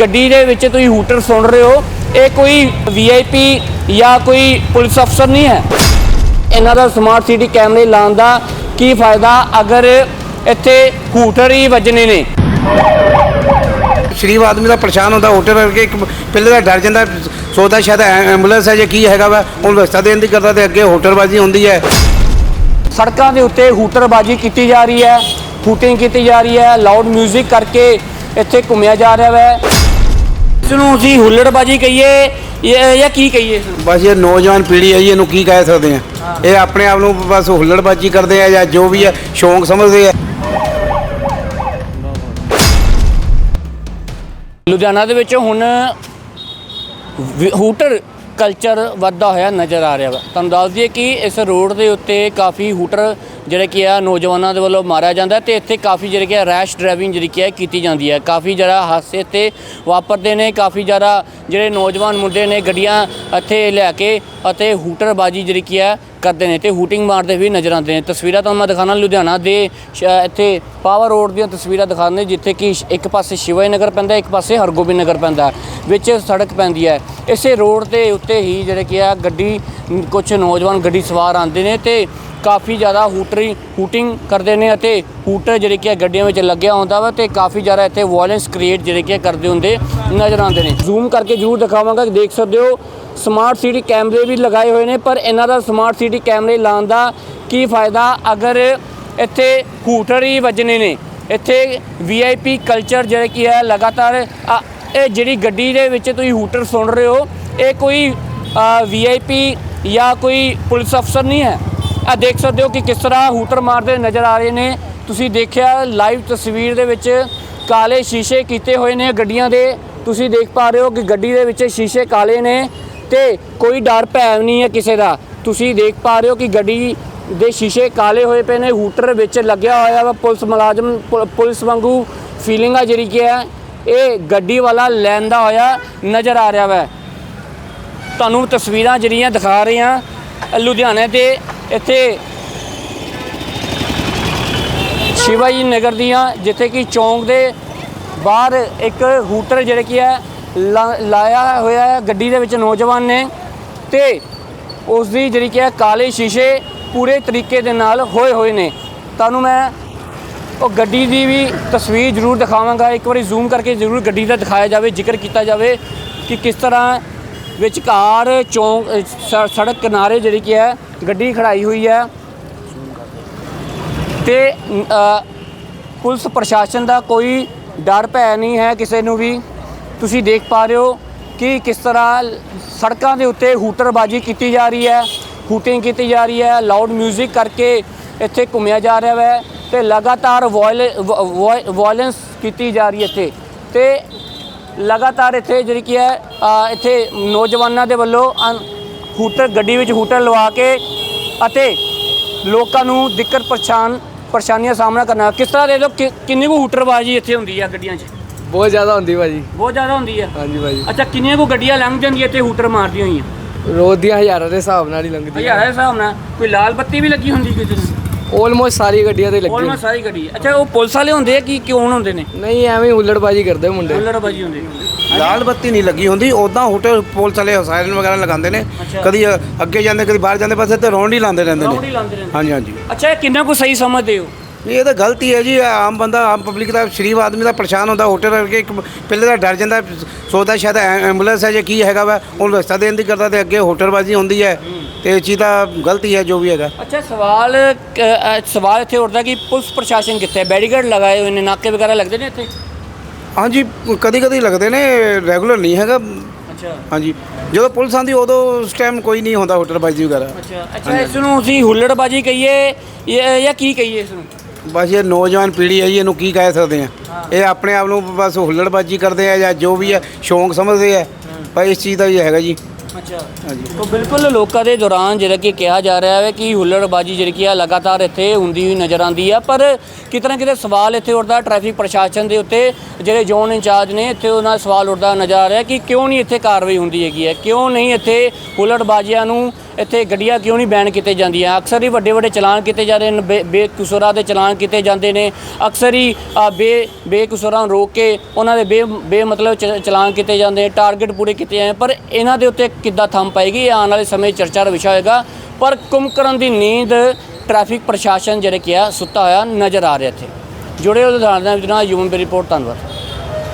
ਗੱਡੀ ਦੇ ਵਿੱਚ ਤੁਸੀਂ ਹੂਟਰ ਸੁਣ ਰਹੇ ਹੋ ਇਹ ਕੋਈ ਵੀਆਈਪੀ ਜਾਂ ਕੋਈ ਪੁਲਿਸ ਅਫਸਰ ਨਹੀਂ ਹੈ। ਇਹਨਾਂ ਦਾ ਸਮਾਰਟ ਸਿਟੀ ਕੈਮਰੇ ਲਾਉਣ ਦਾ ਕੀ ਫਾਇਦਾ ਅਗਰ ਇੱਥੇ ਹੂਟਰ ਹੀ ਵੱਜਣੇ ਨੇ? ਸ਼ਰੀਫ ਆਦਮੀ ਦਾ ਪਰੇਸ਼ਾਨ ਹੁੰਦਾ ਹੋਟਲ ਕਰਕੇ ਇੱਕ ਪਹਿਲੇ ਦਾ ਡਰ ਜਾਂਦਾ ਸੋਚਦਾ ਸ਼ਾਇਦ ਐਂਬੂਲੈਂਸ ਹੈ ਜਾਂ ਕੀ ਹੈਗਾ ਵਾ ਹੁਣ ਵਿਵਸਥਾ ਦੇਣ ਦੀ ਕਰਦਾ ਤੇ ਅੱਗੇ ਹੋਟਲਬਾਜ਼ੀ ਹੁੰਦੀ ਹੈ। ਸੜਕਾਂ ਦੇ ਉੱਤੇ ਹੂਟਰਬਾਜੀ ਕੀਤੀ ਜਾ ਰਹੀ ਹੈ ਹੂਟਿੰਗ ਕੀਤੀ ਜਾ ਰਹੀ ਹੈ ਲਾਊਡ 뮤직 ਕਰਕੇ ਇੱਥੇ ਘੁੰਮਿਆ ਜਾ ਰਿਹਾ ਹੈ। ਇਸ ਨੂੰ ਅਸੀਂ ਹੁੱਲੜਬਾਜੀ ਕਹੀਏ ਜਾਂ ਕੀ ਕਹੀਏ ਇਸ ਨੂੰ? ਬਸ ਇਹ ਨੌਜਵਾਨ ਪੀੜ੍ਹੀ ਹੈ ਜੀ ਇਹਨੂੰ ਕੀ ਕਹਿ ਸਕਦੇ ਆ? ਇਹ ਆਪਣੇ ਆਪ ਨੂੰ ਬਸ ਹੁੱਲੜਬਾਜ਼ੀ ਕਰਦੇ ਆ ਜਾਂ ਜੋ ਵੀ ਹੈ ਸ਼ੌਂਕ ਸਮਝਦੇ ਆ। ਲੁਧਿਆਣਾ ਦੇ ਵਿੱਚ ਹੁਣ ਹੂਟਰ ਕਲਚਰ ਵੱਧਦਾ ਹੋਇਆ ਨਜ਼ਰ ਆ ਰਿਹਾ ਵਾ। ਤੁਹਾਨੂੰ ਦੱਸ ਦਈਏ ਕਿ ਇਸ ਰੋਡ ਦੇ ਉੱਤੇ ਕਾਫੀ ਹੂਟਰ ਜਿਹੜੇ ਕਿ ਆ ਨੌਜਵਾਨਾਂ ਦੇ ਵੱਲੋਂ ਮਾਰਿਆ ਜਾਂਦਾ ਤੇ ਇੱਥੇ ਕਾਫੀ ਜਿਹੜੇ ਕਿ ਰੈਸ਼ ਡਰਾਈਵਿੰਗ ਜਿਹੜੀ ਕਿ ਕੀਤੀ ਜਾਂਦੀ ਹੈ। ਕਾਫੀ ਜਿਹੜਾ ਹਾਦਸੇ ਤੇ ਵਾਪਰਦੇ ਨੇ, ਕਾਫੀ ਜ਼ਿਆਦਾ ਜਿਹੜੇ ਨੌਜਵਾਨ ਮੁੰਡੇ ਨੇ ਗੱਡੀਆਂ ਇੱਥੇ ਲਿਆ ਕੇ ਅਤੇ ਹੂਟਰਬਾਜੀ ਜਿਹੜੀ ਕੀ ਹੈ ਕਰਦੇ ਨੇ ਤੇ ਹੂਟਿੰਗ ਮਾਰਦੇ ਵੀ ਨਜ਼ਰ ਆਉਂਦੇ ਨੇ। ਤਸਵੀਰਾਂ ਤੁਹਾਨੂੰ ਮੈਂ ਦਿਖਾਣਾ ਲੁਧਿਆਣਾ ਦੇ ਸ਼- ਇੱਥੇ ਪਾਵਰ ਰੋਡ ਦੀਆਂ ਤਸਵੀਰਾਂ ਦਿਖਾਉਂਦੇ ਜਿੱਥੇ ਕਿ ਇੱਕ ਪਾਸੇ ਸ਼ਿਵਾਈ ਨਗਰ ਪੈਂਦਾ, ਇੱਕ ਪਾਸੇ ਹਰਗੋਬਿੰਦ ਨਗਰ ਪੈਂਦਾ, ਵਿੱਚ ਸੜਕ ਪੈਂਦੀ ਹੈ। ਇਸੇ ਰੋਡ ਦੇ ਉੱਤੇ ਹੀ ਜਿਹੜੇ ਕਿ ਆ ਗੱਡੀ ਕੁਝ ਨੌਜਵਾਨ ਗੱਡੀ ਸਵਾਰ ਆਉਂਦੇ ਨੇ ਤੇ ਕਾਫੀ ਜ਼ਿਆਦਾ ਹੂਟਰੀ, ਹੂਟਿੰਗ ਕਰਦੇ ਨੇ ਅਤੇ ਹੂਟਰ ਜਿਹੜੇ ਕਿ ਆ ਗੱਡੀਆਂ ਵਿੱਚ ਲੱਗਿਆ ਹੁੰਦਾ ਵਾ ਤੇ ਕਾਫੀ ਜ਼ਿਆਦਾ ਇੱਥੇ ਵਾਇਲੈਂਸ ਕ੍ਰੀਏਟ ਜਿਹੜੇ ਕਿ ਕਰਦੇ ਹੁੰਦੇ ਨਜ਼ਰ ਆਉਂਦੇ ਨੇ। ਜ਼ੂਮ ਕਰਕੇ ਜ਼ਰੂਰ ਦਿਖਾਵਾਂਗਾ, ਦੇਖ ਸਕਦੇ ਹੋ। ਸਮਾਰਟ ਸਿਟੀ ਕੈਮਰੇ ਵੀ ਲਗਾਏ ਹੋਏ ਨੇ, ਪਰ ਇਹਨਾਂ ਦਾ ਸਮਾਰਟ ਸਿਟੀ ਕੈਮਰੇ ਲਾਉਣ ਦਾ ਕੀ ਫਾਇਦਾ? ਅਗਰ ਇੱਥੇ ਹੂਟਰ ਹੀ ਵੱਜਣੇ ਨੇ, ਇੱਥੇ ਵੀਆਈਪੀ ਕਲਚਰ ਜਿਹੜਾ ਕੀ ਹੈ, ਲਗਾਤਾਰ ਇਹ ਜਿਹੜੀ ਗੱਡੀ ਦੇ ਵਿੱਚ ਤੁਸੀਂ ਹੂਟਰ ਸੁਣ ਰਹੇ ਹੋ, ਇਹ ਕੋਈ ਵੀਆਈਪੀ ਜਾਂ ਕੋਈ ਪੁਲਿਸ ਅਫਸਰ ਨਹੀਂ ਹੈ? ਆ ਦੇਖ ਸਕਦੇ ਹੋ ਕਿ ਕਿਸ ਤਰ੍ਹਾਂ ਹੂਟਰ ਮਾਰਦੇ ਨਜ਼ਰ ਆ ਰਹੇ ਨੇ। ਤੁਸੀਂ ਦੇਖਿਆ ਲਾਈਵ ਤਸਵੀਰ ਦੇ ਵਿੱਚ ਕਾਲੇ ਸ਼ੀਸ਼ੇ ਕੀਤੇ ਹੋਏ ਨੇ ਗੱਡੀਆਂ ਦੇ। ਤੁਸੀਂ ਦੇਖ ਪਾ ਰਹੇ ਹੋ ਕਿ ਗੱਡੀ ਦੇ ਵਿੱਚ ਸ਼ੀਸ਼ੇ ਕਾਲੇ ਨੇ। ਤੇ ਕੋਈ ਡਰ ਭੈ ਨਹੀਂ ਹੈ ਕਿਸੇ ਦਾ। ਤੁਸੀਂ ਦੇਖ ਪਾ ਰਹੇ ਹੋ ਕਿ ਗੱਡੀ ਦੇ ਸ਼ੀਸ਼ੇ ਕਾਲੇ ਹੋਏ ਪਏ ਨੇ, ਹੂਟਰ ਵਿੱਚ ਲੱਗਿਆ ਹੋਇਆ ਵਾ। ਪੁਲਿਸ ਮੁਲਾਜ਼ਮ ਪੁ- ਪੁਲਿਸ ਵਾਂਗੂ ਫੀਲਿੰਗ ਆ ਜਿਹੜੀ ਕਿ ਹੈ, ਇਹ ਗੱਡੀ ਵਾਲਾ ਲੈਂਦਾ ਹੋਇਆ ਨਜ਼ਰ ਆ ਰਿਹਾ ਵਾ। ਤੁਹਾਨੂੰ ਤਸਵੀਰਾਂ ਜਿਹੜੀਆਂ ਦਿਖਾ ਰਹੇ ਹਾਂ ਲੁਧਿਆਣੇ 'ਤੇ ਇੱਥੇ ਸ਼ਿਵਾਜੀ ਨਗਰ ਦੀਆਂ, ਜਿੱਥੇ ਕਿ ਚੌਂਕ ਦੇ ਬਾਹਰ ਇੱਕ ਹੂਟਰ ਜਿਹੜੇ ਕੀ ਹੈ ਲਾਇਆ ਹੋਇਆ ਹੈ ਗੱਡੀ ਦੇ ਵਿੱਚ ਨੌਜਵਾਨ ਨੇ ਤੇ ਉਸ ਦੀ ਜਿਹੜੀ ਕਿ ਹੈ ਕਾਲੇ ਸ਼ੀਸ਼ੇ ਪੂਰੇ ਤਰੀਕੇ ਦੇ ਨਾਲ ਹੋਏ ਹੋਏ ਨੇ। ਤੁਹਾਨੂੰ ਮੈਂ ਉਹ ਗੱਡੀ ਦੀ ਵੀ ਤਸਵੀਰ ਜ਼ਰੂਰ ਦਿਖਾਵਾਂਗਾ। ਇੱਕ ਵਾਰੀ ਜ਼ੂਮ ਕਰਕੇ ਜ਼ਰੂਰ ਗੱਡੀ ਦਾ ਦਿਖਾਇਆ ਜਾਵੇ, ਜ਼ਿਕਰ ਕੀਤਾ ਜਾਵੇ ਕਿ ਕਿਸ ਤਰ੍ਹਾਂ ਵਿਚਕਾਰ ਚੌਂਕ ਸੜਕ ਕਿਨਾਰੇ ਜਿਹੜੀ ਕੀ ਹੈ ਗੱਡੀ ਖੜਾਈ ਹੋਈ ਹੈ। ਤੇ ਪੁਲਿਸ ਪ੍ਰਸ਼ਾਸਨ ਦਾ ਕੋਈ ਡਰ ਭੈ ਨਹੀਂ ਹੈ ਕਿਸੇ ਨੂੰ ਵੀ। ਤੁਸੀਂ ਦੇਖ ਪਾ ਰਹੇ ਹੋ ਕਿ ਕਿਸ ਤਰ੍ਹਾਂ ਸੜਕਾਂ ਦੇ ਉੱਤੇ ਹੂਟਰਬਾਜੀ ਕੀਤੀ ਜਾ ਰਹੀ ਹੈ, ਹੂਟਿੰਗ ਕੀਤੀ ਜਾ ਰਹੀ ਹੈ ਲਾਊਡ 뮤직 ਕਰਕੇ ਇੱਥੇ ਘੁੰਮਿਆ ਜਾ ਰਿਹਾ ਹੈ ਤੇ ਲਗਾਤਾਰ ਵਾਇਲੈਂਸ ਕੀਤੀ ਜਾ ਰਹੀ ਹੈ ਇੱਥੇ ਤੇ ਲਗਾਤਾਰ ਇੱਥੇ ਜਿਹੜੀ ਕੀ ਹੈ ਇੱਥੇ ਨੌਜਵਾਨਾਂ ਦੇ ਵੱਲੋਂ ਅਨ- ਹੂਟਰ, ਗੱਡੀ ਵਿੱਚ ਹੂਟਰ ਲਵਾ ਕੇ ਅਤੇ ਲੋਕਾਂ ਨੂੰ ਦਿੱਕਤ ਪਰੇਸ਼ਾਨ, ਪਰੇਸ਼ਾਨੀਆਂ ਦਾ ਸਾਹਮਣਾ ਕਰਨਾ ਕਿਸ ਤਰ੍ਹਾਂ ਦੇ ਲੋ ਕਿੰਨੀ ਕੁ ਹੂਟਰਬਾਜੀ ਇੱਥੇ ਹੁੰਦੀ ਹੈ ਗੱਡੀਆਂ 'ਚ? ਬਹੁਤ ਜ਼ਿਆਦਾ ਹੁੰਦੀ ਭਾਜੀ। ਬਹੁਤ ਜ਼ਿਆਦਾ ਹੁੰਦੀ ਹੈ ਹਾਂਜੀ ਭਾਜੀ। ਅੱਛਾ ਕਿੰਨੀਆਂ ਕੁ ਗੱਡੀਆਂ ਲੰਘ ਜਾਂਦੀਆਂ ਇੱਥੇ ਹੂਟਰ ਮਾਰਦੀਆਂ ਹੋਈਆਂ? ਰੋਜ਼ ਦੀਆਂ ਹਜ਼ਾਰਾਂ ਦੇ ਹਿਸਾਬ ਨਾਲ ਹੀ ਲੰਘਦੀ ਹਜ਼ਾਰਾਂ ਦੇ ਹਿਸਾਬ ਨਾਲ? ਕੋਈ ਲਾਲ ਬੱਤੀ ਵੀ ਲੱਗੀ ਹੁੰਦੀ ਕਿਸੇ ਨੂੰ ਆਲਮੋਸਟ ਸਾਰੀ ਗੱਡੀਆਂ ਤੇ ਲੱਗੀ ਆਲਮੋਸਟ ਸਾਰੀ ਗੱਡੀ। ਅੱਛਾ ਉਹ ਪੁਲਿਸ ਵਾਲੇ ਹੁੰਦੇ ਆ ਕਿ ਕਿਉਂ ਹੁੰਦੇ ਨੇ? ਨਹੀਂ ਐਵੇਂ ਹੀ ਹੁੱਲੜਬਾਜੀ ਕਰਦੇ ਮੁੰਡੇ। ਹੁੱਲੜਬਾਜੀ ਹੁੰਦੇ। ਲਾਲ ਬੱਤੀ ਨਹੀਂ ਲੱਗੀ ਹੁੰਦੀ ਉਦਾਂ ਹੋਟਲ ਪੁਲਿਸ ਵਾਲੇ ਸਾਇਰਨ ਵਗੈਰਾ ਲਗਾਉਂਦੇ ਨੇ। ਅੱਛਾ। ਕਦੀ ਅੱਗੇ ਜਾਂਦੇ ਕਦੀ ਬਾਹਰ ਜਾਂਦੇ ਬਸ ਇੱਥੇ ਰੌਂਡ ਹੀ ਲਾਉਂਦੇ ਰਹਿੰਦੇ ਰੌਂਡ ਹੀ ਨੇ ਲਾਉਂਦੇ ਰਹਿੰਦੇ ਹਾਂਜੀ ਹਾਂਜੀ। ਅੱਛਾ ਇਹ ਕਿੰਨਾ ਕੁ ਸਹੀ ਸਮਝਦੇ ਹੋ? ਇਹ ਤਾਂ ਗਲਤੀ ਹੈ ਜੀ ਆਮ ਬੰਦਾ ਆਮ ਪਬਲਿਕ ਦਾ ਸ਼ਰੀਫ ਆਦਮੀ ਦਾ ਪਰੇਸ਼ਾਨ ਹੁੰਦਾ ਹੋਟਲ ਕਰਕੇ ਇੱਕ ਪਹਿਲੇ ਦਾ ਡਰ ਜਾਂਦਾ ਸੋਚਦਾ ਸ਼ਾਇਦ ਐਂਬੂਲੈਂਸ ਹੈ ਜਾਂ ਕੀ ਹੈਗਾ ਵਾ ਹੁਣ ਵਿਵਸਥਾ ਦੇਣ ਦੀ ਕਰਦਾ ਤੇ ਅੱਗੇ ਹੋਟਲਬਾਜ਼ੀ ਹੁੰਦੀ ਹੈ। ਤੇ ਇਹ ਚੀਜ਼ ਦਾ ਗਲਤੀ ਹੈ ਜੋ ਵੀ ਹੈਗਾ। ਅੱਛਾ ਸਵਾਲ ਅ, ਸਵਾਲ ਇੱਥੇ ਉੱਠਦਾ ਕਿ ਪੁਲਿਸ ਪ੍ਰਸ਼ਾਸਨ ਕਿੱਥੇ ਹੈ? ਬੈਰੀਕੇਡ ਲਗਾਏ ਹੋਏ ਨੇ ਨਾਕੇ ਵਗੈਰਾ ਲੱਗਦੇ ਨੇ ਇੱਥੇ? ਹਾਂਜੀ ਕਦੀ ਕਦੀ ਲੱਗਦੇ ਨੇ ਰੈਗੂਲਰ ਨਹੀਂ ਹੈਗਾ। ਅੱਛਾ। ਹਾਂਜੀ ਜਦੋਂ ਪੁਲਿਸ ਆਂਦੀ ਉਦੋਂ ਉਸ ਟਾਈਮ ਕੋਈ ਨਹੀਂ ਹੁੰਦਾ ਹੋਟਲਬਾਜ਼ੀ ਵਗੈਰਾ। ਅੱਛਾ ਅੱਛਾ ਇਸ ਨੂੰ ਅਸੀਂ ਹੁੱਲੜਬਾਜੀ ਕਹੀਏ ਜਾਂ ਜਾਂ ਕੀ ਕਹੀਏ ਇਸ ਨੂੰ? ਬਸ ਇਹ ਨੌਜਵਾਨ ਪੀੜ੍ਹੀ ਹੈ ਜੀ ਇਹਨੂੰ ਕੀ ਕਹਿ ਸਕਦੇ ਆ ਇਹ ਆਪਣੇ ਆਪ ਨੂੰ ਬਸ ਹੁੱਲੜਬਾਜੀ ਕਰਦੇ ਆ ਜਾਂ ਜੋ ਵੀ ਹੈ ਸ਼ੌਂਕ ਸਮਝਦੇ ਆ। ਪਰ ਇਸ ਚੀਜ਼ ਦਾ ਵੀ ਹੈਗਾ ਜੀ। ਅੱਛਾ। ਤਾਂ ਬਿਲਕੁਲ ਲੋਕਾਂ ਦੇ ਦੌਰਾਨ ਜਿਹੜਾ ਕਿ ਕਿਹਾ ਜਾ ਰਿਹਾ ਹੈ ਕਿ ਹੁੱਲੜਬਾਜੀ ਜਿਹੜੀ ਕੀ ਆ ਲਗਾਤਾਰ ਇੱਥੇ ਹੁੰਦੀ ਹੋਈ ਨਜ਼ਰ ਆਉਂਦੀ ਆ ਪਰ ਕਿਤੇ ਨਾ ਕਿਤੇ ਸਵਾਲ ਇੱਥੇ ਉੱਠਦਾ ਟ੍ਰੈਫਿਕ ਪ੍ਰਸ਼ਾਸਨ ਦੇ ਉੱਤੇ ਜਿਹੜੇ ਜ਼ੋਨ ਇੰਚਾਰਜ ਨੇ ਇੱਥੇ ਉਹਨਾਂ ਦਾ ਸਵਾਲ ਉੱਠਦਾ ਨਜ਼ਰ ਆ ਰਿਹਾ ਕਿ ਕਿਉਂ ਨਹੀਂ ਇੱਥੇ ਕਾਰਵਾਈ ਹੁੰਦੀ ਹੈਗੀ ਹੈ? ਕਿਉਂ ਨਹੀਂ ਇੱਥੇ ਹੁੱਲੜਬਾਜ਼ੀਆਂ ਨੂੰ ਇੱਥੇ ਗੱਡੀਆਂ ਕਿਉਂ ਨਹੀਂ ਬੈਨ ਕੀਤੇ ਜਾਂਦੀਆਂ? ਅਕਸਰ ਹੀ ਵੱਡੇ ਵੱਡੇ ਚਲਾਨ ਕੀਤੇ ਜਾ ਰਹੇ ਨੇ, ਬੇ- ਬੇਕਸੂਰਾਂ ਦੇ ਚਲਾਨ ਕੀਤੇ ਜਾਂਦੇ ਨੇ। ਅਕਸਰ ਹੀ ਬੇ ਬੇਕਸੂਰਾਂ ਨੂੰ ਰੋਕ ਕੇ ਉਹਨਾਂ ਦੇ ਬੇ ਬੇਮਤਲਬ ਚ- ਚਲਾਨ ਕੀਤੇ ਜਾਂਦੇ ਨੇ, ਟਾਰਗੇਟ ਪੂਰੇ ਕੀਤੇ ਜਾਂਦੇ ਪਰ ਇਹਨਾਂ ਦੇ ਉੱਤੇ ਕਿੱਦਾਂ ਥੰਮ ਪਾਏਗੀ? ਇਹ ਆਉਣ ਵਾਲੇ ਸਮੇਂ ਚਰਚਾ ਦਾ ਵਿਸ਼ਾ ਹੋਏਗਾ। ਪਰ ਕੁੰਭਕਰਨ ਦੀ ਨੀਂਦ ਟ੍ਰੈਫਿਕ ਪ੍ਰਸ਼ਾਸਨ ਜਿਹੜੇ ਕਿਹਾ, ਸੁੱਤਾ ਹੋਇਆ ਨਜ਼ਰ ਆ ਰਿਹਾ ਇੱਥੇ। ਜੁੜੇ ਹੋਏ ਲੁਧਿਆਣਾ ਦੇ ਨਾਲ ਯੂਮ ਰਿਪੋਰਟ, ਧੰਨਵਾਦ।